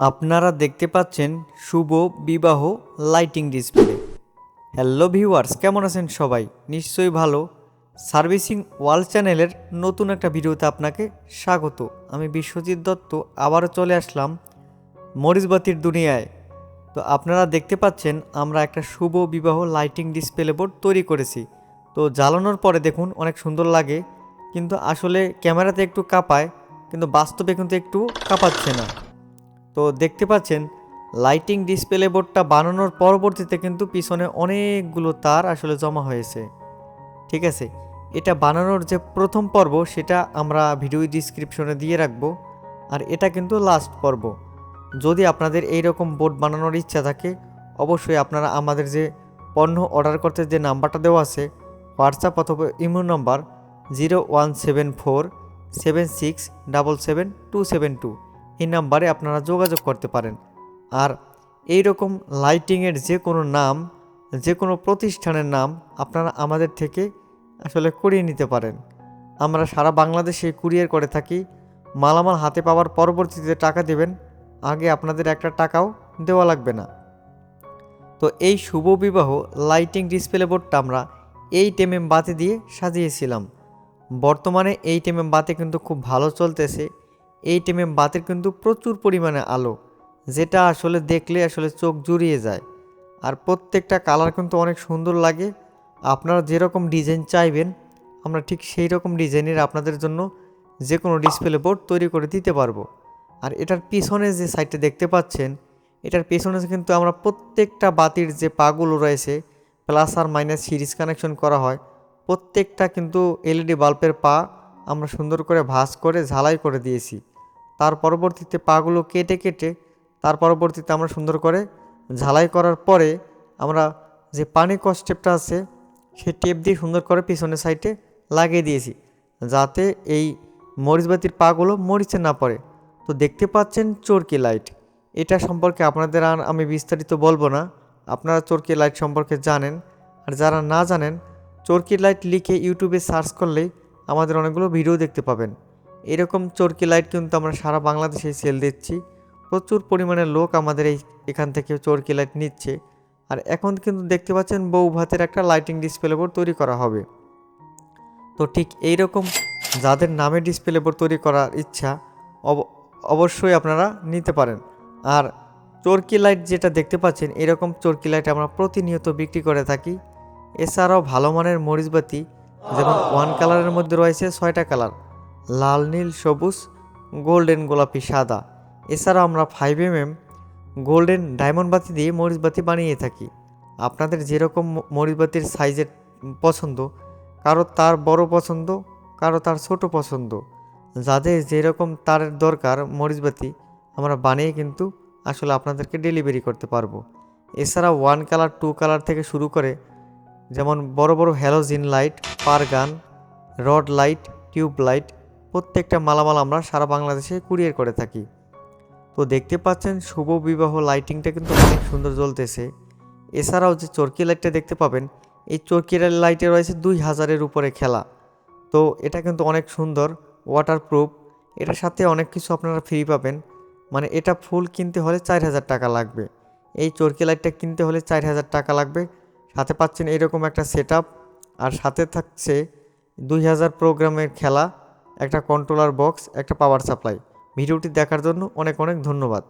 আপনারা দেখতে পাচ্ছেন শুভ বিবাহ লাইটিং ডিসপ্লে। হ্যালো ভিউয়ার্স, কেমন আছেন সবাই? নিশ্চয়ই ভালো। সার্ভিসিং ওয়াল চ্যানেলের নতুন একটা ভিডিওতে আপনাকে স্বাগত। আমি বিশ্বজিৎ দত্ত আবারও চলে আসলাম মরিচবাতির দুনিয়ায়। তো আপনারা দেখতে পাচ্ছেন আমরা একটা শুভ বিবাহ লাইটিং ডিসপ্লে বোর্ড তৈরি করেছি। তো জ্বালানোর পরে দেখুন অনেক সুন্দর লাগে, কিন্তু আসলে ক্যামেরাতে একটু কাঁপায়, কিন্তু বাস্তবে কিন্তু একটু কাঁপাচ্ছে না। তো দেখতে পাচ্ছেন লাইটিং ডিসপ্লে বোর্ডটা বানানোর পরবর্তীতে কিন্তু পিছনে অনেকগুলো তার আসলে জমা হয়েছে। ঠিক আছে, এটা বানানোর যে প্রথম পর্ব সেটা আমরা ভিডিও ডিসক্রিপশনে দিয়ে রাখব, আর এটা কিন্তু লাস্ট পর্ব। যদি আপনাদের এই রকম বোর্ড বানানোর ইচ্ছা থাকে, অবশ্যই আপনারা আমাদের যে পণ্য অর্ডার করতে যে নাম্বারটা দেওয়া আছে হোয়াটসঅ্যাপ অথবা imo number zero one seven four seven six double seven two seven two এই নাম্বারে আপনারা যোগাযোগ করতে পারেন। আর এই রকম লাইটিংয়ের যে কোনো নাম, যে কোনো প্রতিষ্ঠানের নাম আপনারা আমাদের থেকে আসলে করিয়ে নিতে পারেন। আমরা সারা বাংলাদেশে কুরিয়ার করে থাকি। মালামাল হাতে পাওয়ার পরবর্তীতে টাকা দেবেন। আগে আপনাদের একটা টাকাও দেওয়া লাগবে না। তো এই শুভ বিবাহ লাইটিং ডিসপ্লে বোর্ডটা আমরা এই টেমএম বাতি দিয়ে সাজিয়েছিলাম। বর্তমানে এই টেমএম বাতি কিন্তু খুব ভালো চলতেছে। এই টেমএম বাতির কিন্তু প্রচুর পরিমাণে আলো, যেটা আসলে দেখলে আসলে চোখ জুড়িয়ে যায়। আর প্রত্যেকটা কালার কিন্তু অনেক সুন্দর লাগে। আপনারা যেরকম ডিজাইন চাইবেন, আমরা ঠিক সেই রকম ডিজাইনের আপনাদের জন্য যে কোনো ডিসপ্লে বোর্ড তৈরি করে দিতে পারব। আর এটার পিছনে যে সাইডটা দেখতে পাচ্ছেন, এটার পেছনে কিন্তু আমরা প্রত্যেকটা বাতির যে পাগুলো রয়েছে প্লাস আর মাইনাস সিরিজ কানেকশন করা হয়, প্রত্যেকটা কিন্তু এলইডি বাল্বের পা আমরা সুন্দর করে ভাঁজ করে, ঝালাই করে দিয়েছি। তার পরবর্তীতে পাগুলো কেটে কেটে তার পরবর্তীতে আমরা সুন্দর করে ঝালাই করার পরে আমরা যে পানি কস্টেপটা আছে, সেই টেপ দিয়ে সুন্দর করে পিছনের সাইডে লাগিয়ে দিয়েছি, যাতে এই মরিচবাতির পাগুলো মরিচে না পড়ে। তো দেখতে পাচ্ছেন চরকি লাইট। এটা সম্পর্কে আপনাদের আর আমি বিস্তারিত বলব না। আপনারা চরকি লাইট সম্পর্কে জানেন। আর যারা না জানেন, চরকি লাইট লিখে ইউটিউবে সার্চ করলেই আমাদের অনেকগুলো ভিডিও দেখতে পাবেন। এরকম চরকি লাইট কিন্তু আমরা সারা বাংলাদেশে সেল দিচ্ছি। প্রচুর পরিমাণে লোক আমাদের এই, এখান থেকে চরকি লাইট নিচ্ছে। আর এখন কিন্তু দেখতে পাচ্ছেন বউ ভাতের একটা লাইটিং ডিসপ্লে বোর্ড তৈরি করা হবে। তো ঠিক এই রকম যাদের নামে ডিসপ্লে বোর্ড তৈরি করার ইচ্ছা, অব- অবশ্যই আপনারা নিতে পারেন। আর চরকি লাইট যেটা দেখতে পাচ্ছেন, এরকম চরকি লাইট আমরা প্রতিনিয়ত বিক্রি করে থাকি। এছাড়াও ভালো মানের মরিচবাতি যেমন ওয়ান কালারের মধ্যে রয়েছে ছয়টা কালার লাল, নীল, সবুজ, গোল্ডেন, গোলাপি, সাদা। এছাড়া আমরা five M M golden diamond বাতি দিয়ে মরিচবাতি বানিয়ে থাকি। আপনাদের যেরকম মরিচবাতির সাইজের পছন্দ, কারও তার বড় পছন্দ, কারও তার ছোট পছন্দ। যাদের যেরকম তারের দরকার মরিচবাতি আমরা বানিয়ে কিন্তু আসলে আপনাদেরকে ডেলিভারি করতে পারব। এছাড়া ওয়ান কালার টু কালার থেকে শুরু করে, যেমন বড় বড় হ্যালোজিন লাইট পার গান রড লাইট টিউব লাইট প্রত্যেকটা মালামাল আমরা সারা বাংলাদেশে কুরিয়ার করে থাকি। তো দেখতে পাচ্ছেন, শুভ বিবাহ লাইটিংটা কিন্তু অনেক সুন্দর জ্বলতেছে। এছাড়াও যে চরকি লাইটটা দেখতে পাবেন, এই চরকি লাইটে রয়েছে দুই হাজারের উপরে খেলা। তো এটা কিন্তু অনেক সুন্দর ওয়াটারপ্রুফ এটার সাথে অনেক কিছু আপনারা ফ্রি পাবেন। মানে এটা ফুল কিনতে হলে চার হাজার টাকা লাগবে। এই চরকি লাইটটা কিনতে হলে চার হাজার টাকা লাগবে। সাথে পাচ্ছেন এরকম একটা সেট আর সাথে থাকছে দুই হাজার প্রোগ্রামের খেলা। একটা কন্ট্রোলার বক্স একটা পাওয়ার সাপ্লাই ভিডিওটি দেখার জন্য অনেক অনেক ধন্যবাদ।